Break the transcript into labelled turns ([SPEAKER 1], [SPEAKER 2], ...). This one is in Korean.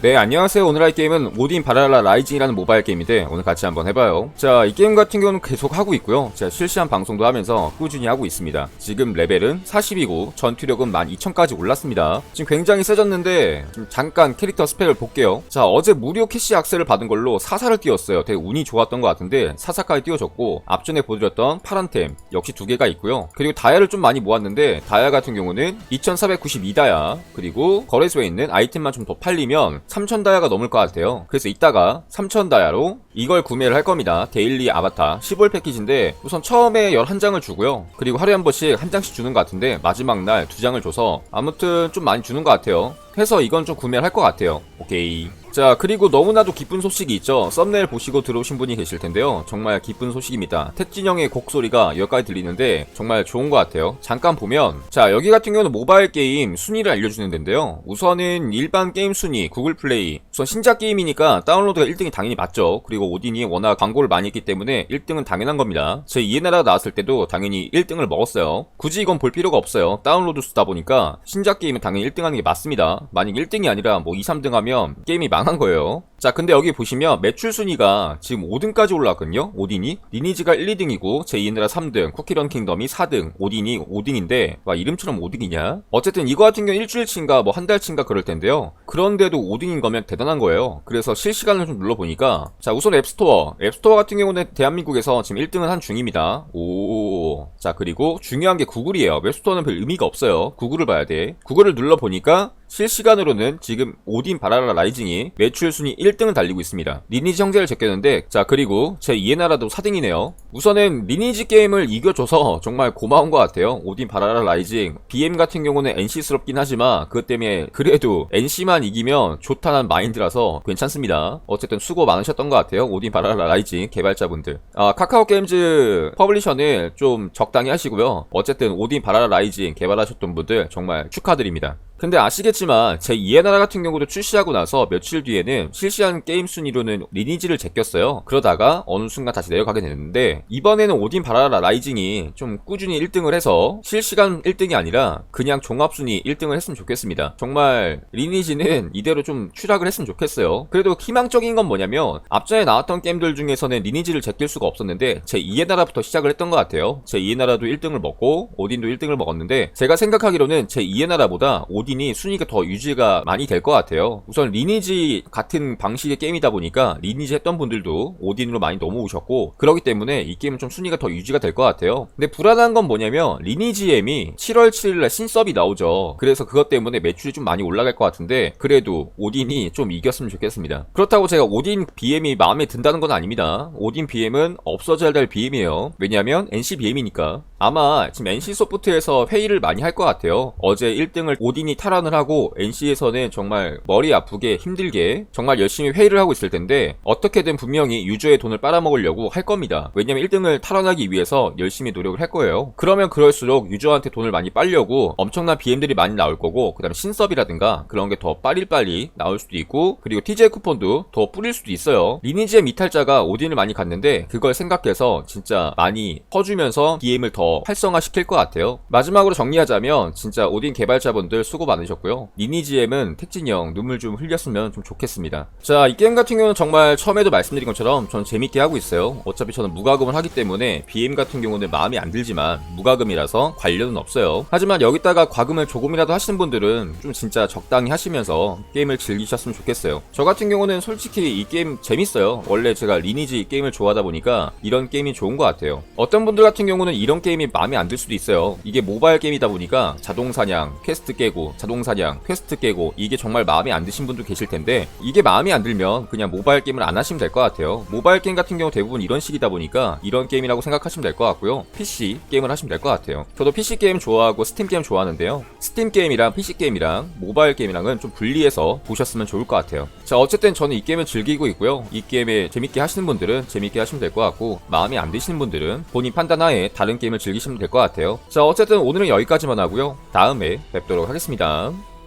[SPEAKER 1] 네 안녕하세요. 오늘 할 게임은 오딘 바랄라 라이징이라는 모바일 게임인데 오늘 같이 한번 해봐요. 자 이 게임 같은 경우는 계속 하고 있고요. 제가 실시간 방송도 하면서 꾸준히 하고 있습니다. 지금 레벨은 40이고 전투력은 12,000까지 올랐습니다. 지금 굉장히 세졌는데 좀 잠깐 캐릭터 스펙을 볼게요. 자 어제 무료 캐시 악셀을 받은 걸로 사사를 띄웠어요. 되게 운이 좋았던 것 같은데 사사까지 띄워줬고 앞전에 보여드렸던 파란템 역시 두 개가 있고요. 그리고 다이아를 좀 많이 모았는데 다이아 같은 경우는 2492 다이아 그리고 거래소에 있는 아이템만 좀 더 팔리면 3000다이아가 넘을 것 같아요. 그래서 이따가 3000다이아로 이걸 구매를 할 겁니다. 데일리 아바타 10월 패키지인데 우선 처음에 11장을 주고요. 그리고 하루에 한 번씩 한 장씩 주는 것 같은데 마지막 날 두 장을 줘서 아무튼 좀 많이 주는 것 같아요. 해서 이건 좀 구매를 할 것 같아요. 오케이. 자, 그리고 너무나도 기쁜 소식이 있죠. 썸네일 보시고 들어오신 분이 계실 텐데요. 정말 기쁜 소식입니다. 택진형의 곡소리가 여기까지 들리는데 정말 좋은 것 같아요. 잠깐 보면, 자, 여기 같은 경우는 모바일 게임 순위를 알려주는 데인데요. 우선은 일반 게임 순위, 구글 플레이. 우선 신작 게임이니까 다운로드가 1등이 당연히 맞죠. 그리고 오딘이 워낙 광고를 많이 했기 때문에 1등은 당연한 겁니다. 제 이해나라 나왔을 때도 당연히 1등을 먹었어요. 굳이 이건 볼 필요가 없어요. 다운로드 수다 보니까 신작 게임은 당연히 1등 하는 게 맞습니다. 만약 1등이 아니라 뭐 2, 3등 하면 게임이 망한 거예요. 자, 근데 여기 보시면 매출 순위가 지금 5등까지 올라왔거든요. 오딘이 리니지가 1, 2등이고 제 이느라 3등, 쿠키런 킹덤이 4등, 오딘이 5등인데 와 이름처럼 5등이냐? 어쨌든 이거 같은 경우 일주일치인가 뭐 한 달치인가 그럴 텐데요. 그런데도 5등인 거면 대단한 거예요. 그래서 실시간을 좀 눌러보니까 자 우선 앱스토어, 앱스토어 같은 경우는 대한민국에서 지금 1등은 한 중입니다. 오, 자 그리고 중요한 게 구글이에요. 웹스토어는 별 의미가 없어요. 구글을 봐야 돼. 구글을 눌러보니까 실시간으로는 지금 오딘 바라라 라이징이 매출 순위 1등을 달리고 있습니다. 리니지 형제를 제꼈는데 자 그리고 제 이해나라도 4등이네요. 우선은 리니지 게임을 이겨줘서 정말 고마운 것 같아요. 오딘 바라라 라이징 BM 같은 경우는 NC스럽긴 하지만 그것 때문에 그래도 NC만 이기면 좋다는 마인드라서 괜찮습니다. 어쨌든 수고 많으셨던 것 같아요. 오딘 바라라 라이징 개발자분들. 아 카카오 게임즈 퍼블리셔는 좀 적당히 하시고요. 어쨌든 오딘 바라라 라이징 개발하셨던 분들 정말 축하드립니다. 근데 아시겠지만 제 이해나라 같은 경우도 출시하고 나서 며칠 뒤에는 실시한 게임 순위로는 리니지를 제꼈어요. 그러다가 어느 순간 다시 내려가게 됐는데 이번에는 오딘 바라라 라이징이 좀 꾸준히 1등을 해서 실시간 1등이 아니라 그냥 종합 순위 1등을 했으면 좋겠습니다. 정말 리니지는 이대로 좀 추락을 했으면 좋겠어요. 그래도 희망적인 건 뭐냐면 앞전에 나왔던 게임들 중에서는 리니지를 제낄 수가 없었는데 제 이해나라부터 시작을 했던 것 같아요. 제 이해나라도 1등을 먹고 오딘도 1등을 먹었는데 제가 생각하기로는 제 이해나라보다 오딘 이 순위가 더 유지가 많이 될 것 같아요. 우선 리니지 같은 방식의 게임이다 보니까 리니지 했던 분들도 오딘으로 많이 넘어오셨고 그렇기 때문에 이 게임은 좀 순위가 더 유지가 될 것 같아요. 근데 불안한 건 뭐냐면 리니지 M이 7월 7일날 신섭이 나오죠. 그래서 그것 때문에 매출이 좀 많이 올라갈 것 같은데 그래도 오딘이 좀 이겼으면 좋겠습니다. 그렇다고 제가 오딘 BM이 마음에 든다는 건 아닙니다. 오딘 BM은 없어져야 될 BM이에요. 왜냐면 NC BM이니까. 아마 지금 NC 소프트에서 회의를 많이 할 것 같아요. 어제 1등을 오딘이 탈환을 하고 NC에서는 정말 머리 아프게 힘들게 정말 열심히 회의를 하고 있을 텐데 어떻게든 분명히 유저의 돈을 빨아먹으려고 할 겁니다. 왜냐면 1등을 탈환하기 위해서 열심히 노력을 할 거예요. 그러면 그럴수록 유저한테 돈을 많이 빨려고 엄청난 BM들이 많이 나올 거고 그 다음에 신섭이라든가 그런 게 더 빨리빨리 나올 수도 있고 그리고 TJ 쿠폰도 더 뿌릴 수도 있어요. 리니지의 미탈자가 오딘을 많이 갔는데 그걸 생각해서 진짜 많이 퍼주면서 BM을 더 활성화시킬 것 같아요. 마지막으로 정리하자면 진짜 오딘 개발자분들 수고 많으셨고요. 리니지엠은 택진형 눈물 좀 흘렸으면 좀 좋겠습니다. 자, 이 게임 같은 경우는 정말 처음에도 말씀드린 것처럼 전 재밌게 하고 있어요. 어차피 저는 무과금을 하기 때문에 BM 같은 경우는 마음에 안 들지만 무과금이라서 관련은 없어요. 하지만 여기다가 과금을 조금이라도 하시는 분들은 좀 진짜 적당히 하시면서 게임을 즐기셨으면 좋겠어요. 저 같은 경우는 솔직히 이 게임 재밌어요. 원래 제가 리니지 게임을 좋아하다 보니까 이런 게임이 좋은 것 같아요. 어떤 분들 같은 경우는 이런 게임이 마음에 안 들 수도 있어요. 이게 모바일 게임이다 보니까 자동 사냥, 퀘스트 깨고, 자동 사냥, 퀘스트 깨고 이게 정말 마음에 안 드신 분도 계실 텐데 이게 마음에 안 들면 그냥 모바일 게임을 안 하시면 될 것 같아요. 모바일 게임 같은 경우 대부분 이런 식이다 보니까 이런 게임이라고 생각하시면 될 것 같고요. PC 게임을 하시면 될 것 같아요. 저도 PC 게임 좋아하고 스팀 게임 좋아하는데요. 스팀 게임이랑 PC 게임이랑 모바일 게임이랑은 좀 분리해서 보셨으면 좋을 것 같아요. 자, 어쨌든 저는 이 게임을 즐기고 있고요. 이 게임에 재밌게 하시는 분들은 재밌게 하시면 될 것 같고 마음에 안 드시는 분들은 본인 판단하에 다른 게임을 즐기시면 될 것 같아요. 자, 어쨌든 오늘은 여기까지만 하고요. 다음에 뵙도록 하겠습니다. Um.